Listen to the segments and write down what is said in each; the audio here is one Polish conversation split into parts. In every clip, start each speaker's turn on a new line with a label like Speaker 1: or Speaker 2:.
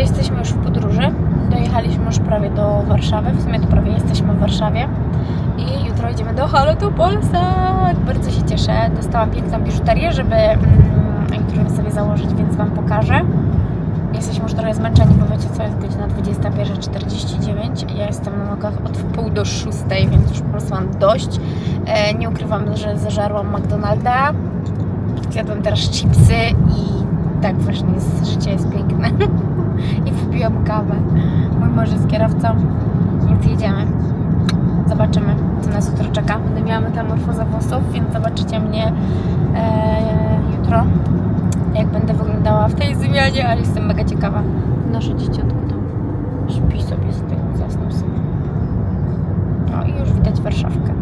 Speaker 1: jesteśmy już w podróży. Dojechaliśmy już prawie do Warszawy. W sumie to prawie jesteśmy w Warszawie. I jutro idziemy do Halotu Polsat. Bardzo się cieszę. Dostałam piękną biżuterię, żeby mm, jutro sobie założyć, więc Wam pokażę. Jesteśmy już trochę zmęczeni, bo wiecie co, jest godzina 21.49. Ja jestem na nogach od wpół do szóstej, więc już po prostu mam dość. E, nie ukrywam, że zażarłam McDonalda. Zjadłam teraz chipsy i tak właśnie jest, życie jest piękne. I wypiłam kawę. Mój mąż jest kierowcą, więc jedziemy. Zobaczymy, co nas jutro czeka. Będę miała metamorfozę włosów, więc zobaczycie mnie e, jutro, jak będę wyglądała w tej zmianie, ale jestem mega ciekawa. Nasze dzieciątko tam śpi sobie z tym, zasnął sobie. No i już widać Warszawkę.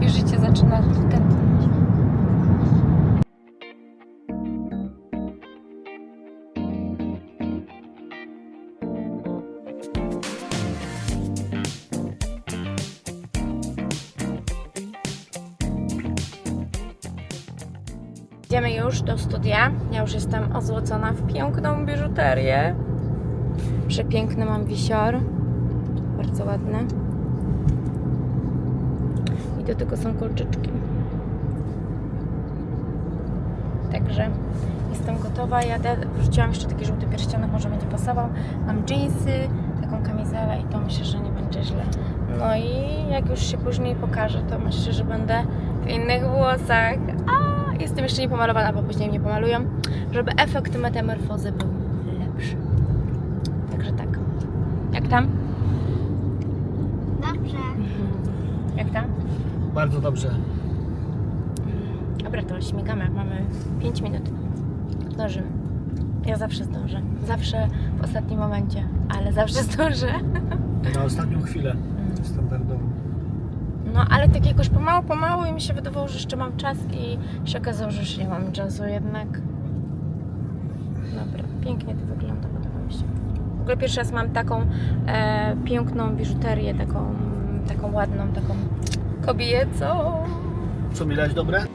Speaker 1: Już życie zaczyna tętnić. Idziemy już do studia. Ja już jestem ozłocona w piękną biżuterię. Przepiękny mam wisior. Bardzo ładny. I do tego są kolczyczki. Także jestem gotowa, jadę. Wrzuciłam jeszcze taki żółty pierścionek, może będzie pasował. Mam jeansy, taką kamizelę i to myślę, że nie będzie źle. No i jak już się później pokaże, to myślę, że będę w innych włosach. Jestem jeszcze nie pomalowana, bo później mnie pomalują, żeby efekt metamorfozy był lepszy. Także tak. Jak tam?
Speaker 2: Dobrze.
Speaker 1: Jak tam?
Speaker 3: Bardzo dobrze.
Speaker 1: Dobra, to śmigamy. Mamy 5 minut. Zdążymy. Ja zawsze zdążę. Zawsze w ostatnim momencie, ale zawsze zdążę.
Speaker 3: Na ostatnią chwilę. Standardowo.
Speaker 1: No, ale tak jakoś pomału, pomału i mi się wydawało, że jeszcze mam czas i się okazało, że już nie mam czasu jednak. Dobra, pięknie to wygląda, podoba mi się. W ogóle pierwszy raz mam taką e, piękną biżuterię, taką, taką ładną, taką kobiecą.
Speaker 3: Co milać dobre?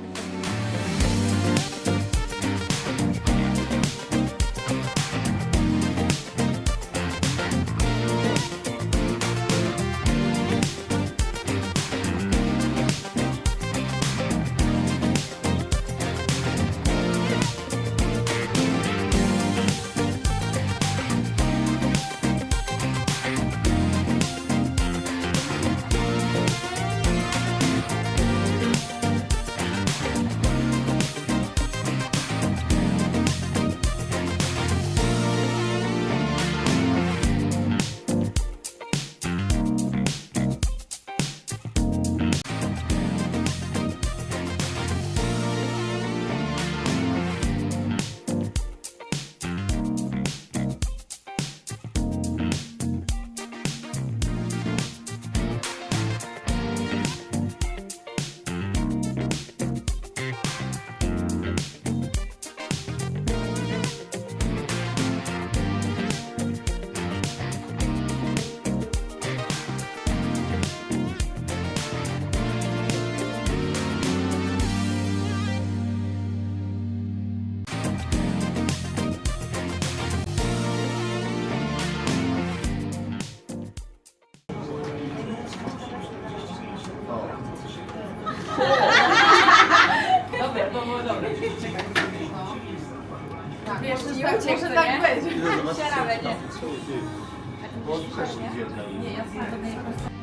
Speaker 4: Wiesz, nie może tak być. Siaramy, nie. Nie, ja to nie
Speaker 1: Milesiu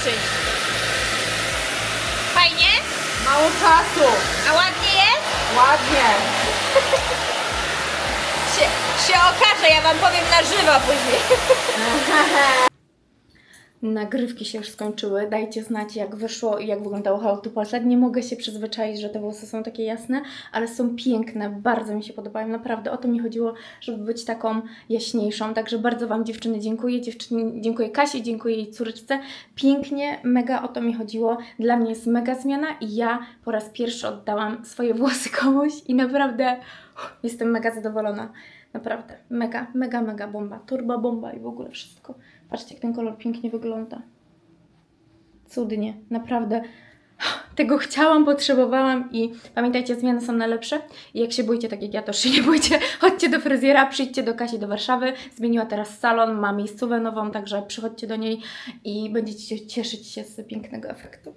Speaker 1: zobaczyć. Fajnie?
Speaker 4: Mało czasu.
Speaker 1: A ładnie jest?
Speaker 4: Ładnie.
Speaker 1: Się, się okaże, ja wam powiem na żywo później. Nagrywki się już skończyły. Dajcie znać, jak wyszło i jak wyglądało How to Polsat. Nie mogę się przyzwyczaić, że te włosy są takie jasne, ale są piękne. Bardzo mi się podobają. Naprawdę o to mi chodziło, żeby być taką jaśniejszą. Także bardzo Wam dziewczyny dziękuję. Dziewczyny, dziękuję Kasi, dziękuję jej córeczce. Pięknie, mega o to mi chodziło. Dla mnie jest mega zmiana i ja po raz pierwszy oddałam swoje włosy komuś i naprawdę jestem mega zadowolona. Naprawdę, mega, mega, mega bomba. Turbo bomba i w ogóle wszystko. Patrzcie, jak ten kolor pięknie wygląda. Cudnie, naprawdę. Tego chciałam, potrzebowałam i pamiętajcie, zmiany są najlepsze. I jak się boicie, tak jak ja, to się nie bójcie. Chodźcie do fryzjera, przyjdźcie do Kasi do Warszawy. Zmieniła teraz salon, ma miejscówę nową, także przychodźcie do niej i będziecie cieszyć się z pięknego efektu.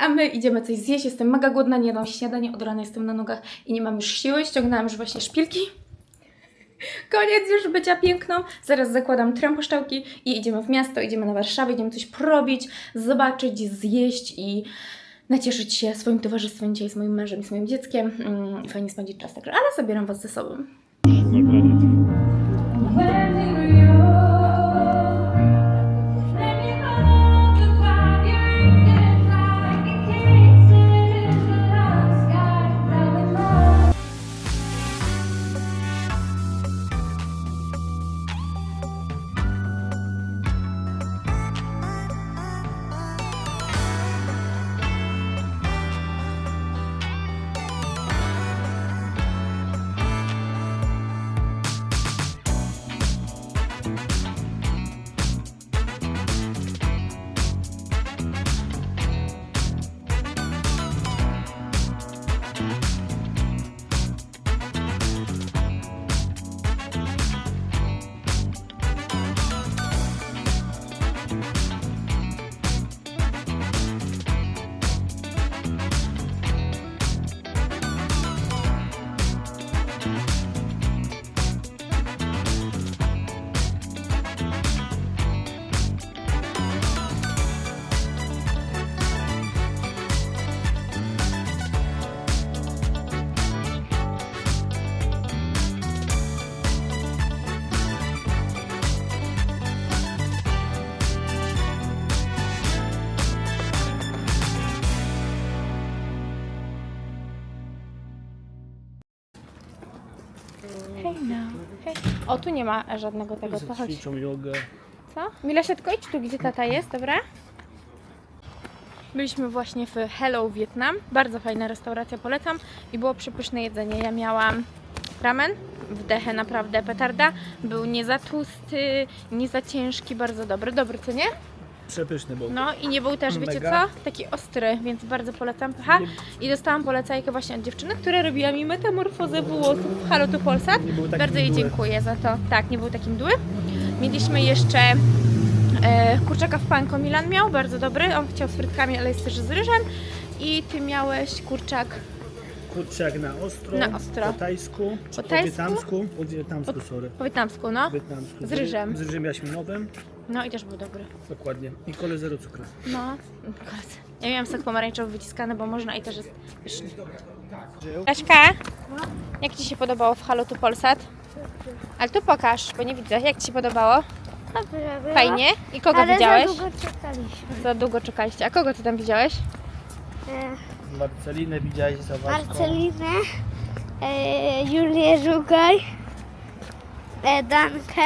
Speaker 1: A my idziemy coś zjeść. Jestem mega głodna, nie jadłam śniadanie, od rana jestem na nogach i nie mam już siły. Ściągnęłam już właśnie szpilki. Koniec już bycia piękną. Zaraz zakładam tramposzczałki i idziemy w miasto, idziemy na Warszawę, idziemy coś porobić, zobaczyć, zjeść i nacieszyć się swoim towarzystwem dzisiaj z moim mężem i z moim dzieckiem. Mm, fajnie spędzić czas, także ale zabieram Was ze sobą. O, tu nie ma żadnego tego, to chodź.
Speaker 3: Ćwiczą jogę.
Speaker 1: Co? Milesia, tylko idź tu, gdzie tata jest, dobra? Byliśmy właśnie w Hello Vietnam. Bardzo fajna restauracja, polecam. I było przepyszne jedzenie. Ja miałam ramen, wdechę naprawdę petarda. Był nie za tłusty, nie za ciężki, bardzo dobry. Dobry, co nie?
Speaker 3: Przepyszny był.
Speaker 1: No i nie był też, wiecie
Speaker 3: Mega.
Speaker 1: co? Taki ostry, więc bardzo polecam. Ha. I dostałam polecajkę właśnie od dziewczyny, która robiła mi metamorfozę włosów w Halo to Polsat.
Speaker 3: Nie był taki
Speaker 1: Bardzo jej
Speaker 3: mdły.
Speaker 1: dziękuję za to. Tak, nie był takim mdły. Mieliśmy jeszcze e, kurczaka w panko Milan miał, bardzo dobry. On chciał z frytkami, ale jest też z ryżem. I ty miałeś kurczak
Speaker 3: Kurczak na ostro.
Speaker 1: Na ostro.
Speaker 3: Po tajsku.
Speaker 1: Po
Speaker 3: Po
Speaker 1: tajsku?
Speaker 3: wietnamsku. Po wietnamsku, sorry.
Speaker 1: po wietnamsku, no.
Speaker 3: Wietnamsku.
Speaker 1: Z ryżem.
Speaker 3: Z ryżem jaśminowym.
Speaker 1: No i też był dobry.
Speaker 3: Dokładnie. I kole zero cukru.
Speaker 1: No, kurde. Ja miałam sok pomarańczowy wyciskany, bo można i też jest pyszny. Eszka, jak Ci się podobało w Halo tu Polsat? Ale tu pokaż, bo nie widzę. Jak Ci się podobało?
Speaker 2: Dobrze było.
Speaker 1: Fajnie. I kogo
Speaker 2: Ale
Speaker 1: widziałeś?
Speaker 2: za długo czekaliśmy.
Speaker 1: Za długo czekaliście. A kogo Ty tam widziałeś?
Speaker 2: E,
Speaker 3: Marcelinę widziałeś za.
Speaker 2: Marcelinę, e, Julię Żugaj, e, Dankę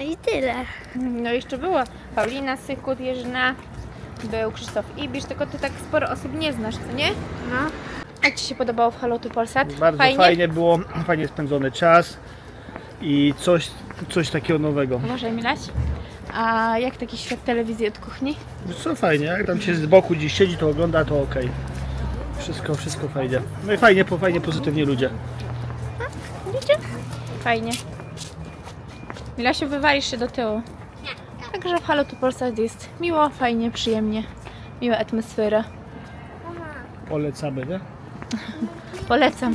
Speaker 2: i tyle.
Speaker 1: No jeszcze było Paulina Sykut, Jerzyna, był Krzysztof Ibisz, tylko Ty tak sporo osób nie znasz, co nie?
Speaker 2: No.
Speaker 1: Jak Ci się podobało w Halo tu Polsat?
Speaker 3: Bardzo fajnie? było, fajnie spędzony czas i coś, coś takiego nowego.
Speaker 1: Uważaj, Milaś. A jak taki świat telewizji od kuchni?
Speaker 3: Wiesz Co fajnie, jak tam się z boku gdzieś siedzi, to ogląda, to okej. Wszystko, wszystko fajnie. No i fajnie, po, fajnie, pozytywnie ludzie.
Speaker 1: Widzicie? Fajnie. Milasiu, wywalisz się do tyłu. Także w Halo tu Polsat jest miło, fajnie, przyjemnie. Miła atmosfera.
Speaker 3: Polecamy, nie?
Speaker 1: Polecam.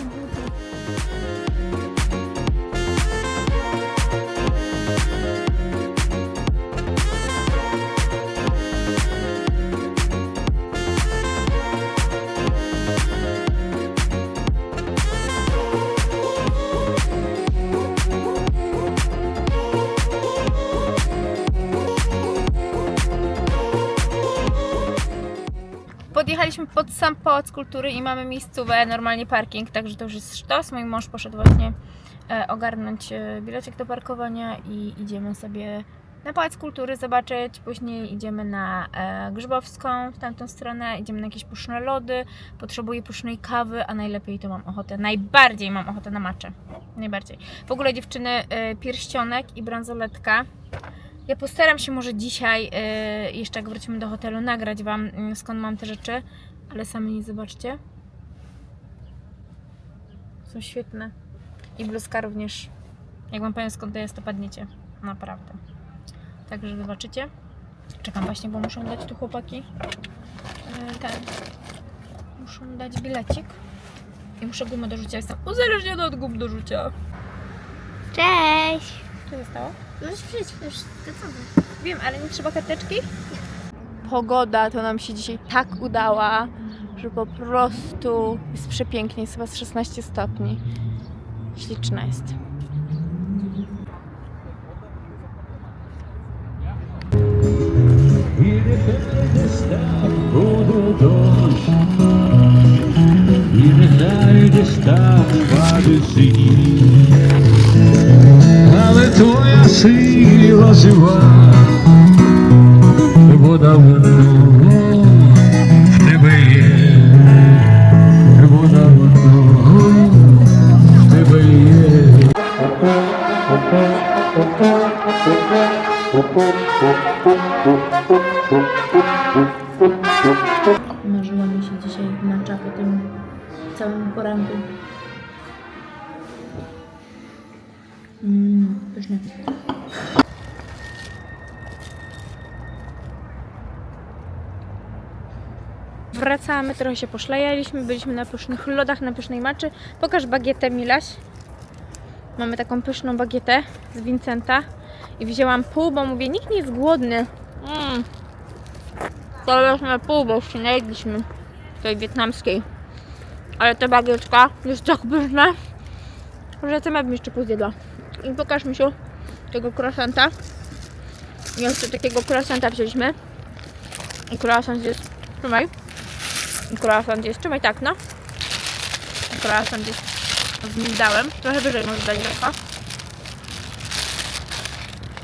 Speaker 1: Pod sam pałac kultury i mamy miejscówę, normalnie parking, także to już jest sztos. Mój mąż poszedł właśnie e, ogarnąć e, bilecik do parkowania i idziemy sobie na Pałac Kultury zobaczyć. Później idziemy na e, Grzybowską, w tamtą stronę, idziemy na jakieś pyszne lody. Potrzebuję pysznej kawy, a najlepiej to mam ochotę, najbardziej mam ochotę na maczę. Najbardziej. W ogóle dziewczyny, pierścionek i bransoletka. Ja postaram się może dzisiaj, jeszcze jak wrócimy do hotelu, nagrać Wam mm, skąd mam te rzeczy, ale sami nie zobaczcie. Są świetne. I bluzka również. Jak Wam powiem skąd to jest, to padniecie. Naprawdę. Także zobaczycie. Czekam właśnie, bo muszą dać tu chłopaki e, ten. Muszą dać bilecik. I muszę gumę do rzucia. Jestem uzależniona od gum do rzucia.
Speaker 2: Cześć!
Speaker 1: Co się stało?
Speaker 2: No przecież, to co
Speaker 1: Wiem, ale nie trzeba karteczki? pogoda to nam się dzisiaj tak udała, że po prostu jest przepięknie, jest chyba z 16 stopni. Śliczna jest.
Speaker 5: Ale twoja siła żywa
Speaker 1: Marzyła mi się dzisiaj macza po tym całym poranku. Mmm, pyszne. Wracamy, trochę się poszlajaliśmy, byliśmy na pysznych lodach, na pysznej maczy. Pokaż bagietę, Milaś. Mamy taką pyszną bagietę z Vincenta i wzięłam pół, bo mówię, nikt nie jest głodny. Mm. Zależmy pół, bo nie jedliśmy tej wietnamskiej. Ale ta bagietka jest tak pyszna, że sama bym jeszcze pół zjedla. I pokaż mi się tego croissanta. Jeszcze takiego croissanta wzięliśmy. I croissant jest... Trzymaj. I croissant jest... Trzymaj tak, no. I croissant jest z migdałem. Trochę wyżej może dać lekko.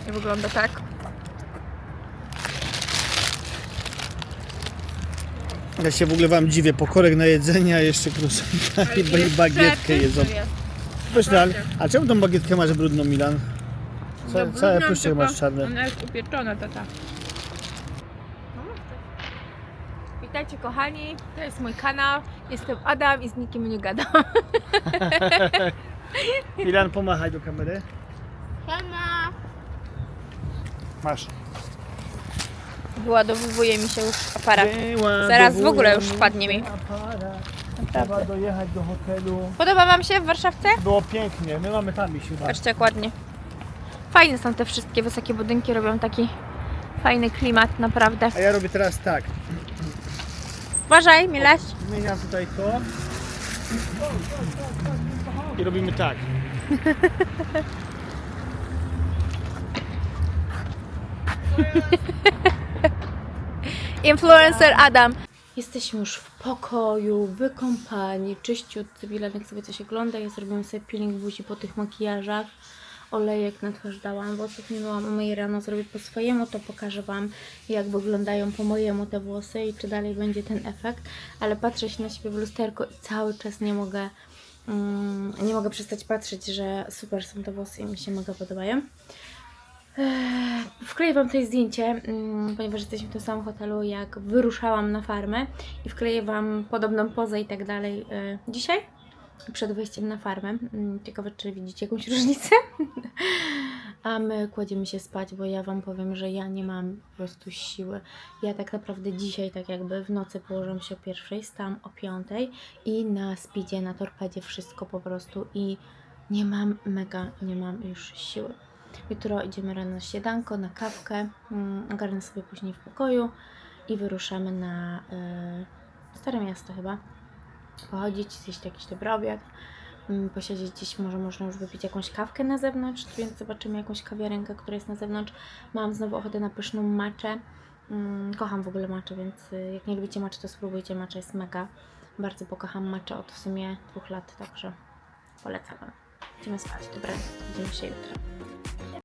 Speaker 1: I wygląda tak.
Speaker 3: Ja się w ogóle wam dziwię, pokorek na jedzenie, a jeszcze krusanta i ba- bagietkę jedzą. Pyszne, ale, a czemu tą bagietkę masz brudną, Milan? Ca, całe puszczek masz czarne.
Speaker 1: Ona jest upieczona, tata. Witajcie kochani, to jest mój kanał. Jestem Adam i z nikim nie gadam.
Speaker 3: Milan, pomachaj do kamery. Masz.
Speaker 1: Wyładowuje mi się już aparat. Zaraz w ogóle już
Speaker 3: mi
Speaker 1: wpadnie mi.
Speaker 3: Trzeba dojechać do hotelu.
Speaker 1: Podoba Wam się w Warszawce?
Speaker 3: Było pięknie, my mamy tam iść chyba.
Speaker 1: Patrzcie jak ładnie. Fajne są te wszystkie wysokie budynki, robią taki fajny klimat, naprawdę.
Speaker 3: A ja robię teraz tak.
Speaker 1: Uważaj, Milaś.
Speaker 3: Zmieniam tutaj to. I robimy tak.
Speaker 1: Influencer Adam. Jesteśmy już w pokoju, wykąpani, czyściutcy. Bilanek sobie coś ogląda. Ja zrobiłam sobie peeling buzi po tych makijażach. Olejek na twarz dałam, włosów nie myłam, umyję rano, zrobię po swojemu, to pokażę Wam jak wyglądają po mojemu te włosy i czy dalej będzie ten efekt. Ale patrzę się na siebie w lusterko i cały czas nie mogę, mm, nie mogę przestać patrzeć, że super są te włosy i mi się mega podobają. Wkleję Wam tutaj zdjęcie, mm, ponieważ jesteśmy w tym samym hotelu, jak wyruszałam na farmę i wkleję Wam podobną pozę i tak dalej e, dzisiaj, przed wejściem na farmę. Mm, Ciekawe, czy widzicie jakąś różnicę. A my kładziemy się spać, bo ja Wam powiem, że ja nie mam po prostu siły. Ja tak naprawdę dzisiaj, tak jakby w nocy położyłam się o pierwszej, stałam o piątej i na speedzie, na torpedzie wszystko po prostu i nie mam mega, nie mam już siły. Jutro idziemy rano na śniadanko, na kawkę, mm, ogarnę sobie później w pokoju i wyruszamy na y, Stare Miasto chyba. Pochodzić, zjeść jakiś dobry obiad, mm, posiedzieć gdzieś, może można już wypić jakąś kawkę na zewnątrz, więc zobaczymy jakąś kawiarenkę, która jest na zewnątrz. Mam znowu ochotę na pyszną maczę Mm, kocham w ogóle macze, więc y, jak nie lubicie maczy, to spróbujcie macze, jest mega. Bardzo pokocham macze od w sumie dwóch lat, także polecam wam. Idziemy spać, dobra? Widzimy się jutro.